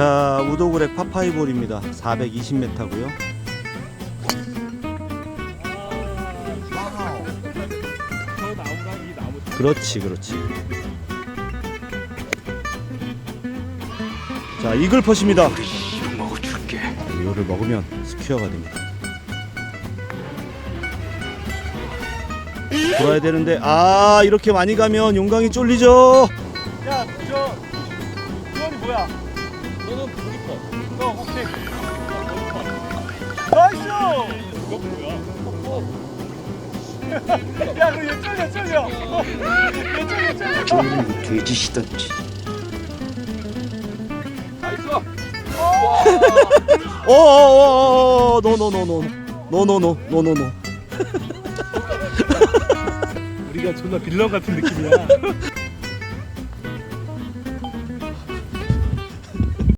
자 우도그렉 파파이볼입니다. 420m고요 저 나무랑 이 나무 그렇지 그렇지. 자 이글퍼십니다. 이거를 먹으면 스퀘어가 됩니다. 돌아야 되는데 아 이렇게 많이 가면 용광이 쫄리죠? 야 저 주원이 뭐야? 너는 부기퍼 너 혹시 나이스! 이거 뭐야? 야너얘 쫄려 쫄려 얘 쫄려 쫄려 좋은 돼지 시던지. 나이스! 어어어어. 노노노노. 노노노 노노노. 우리가 존나 빌런 같은 느낌이야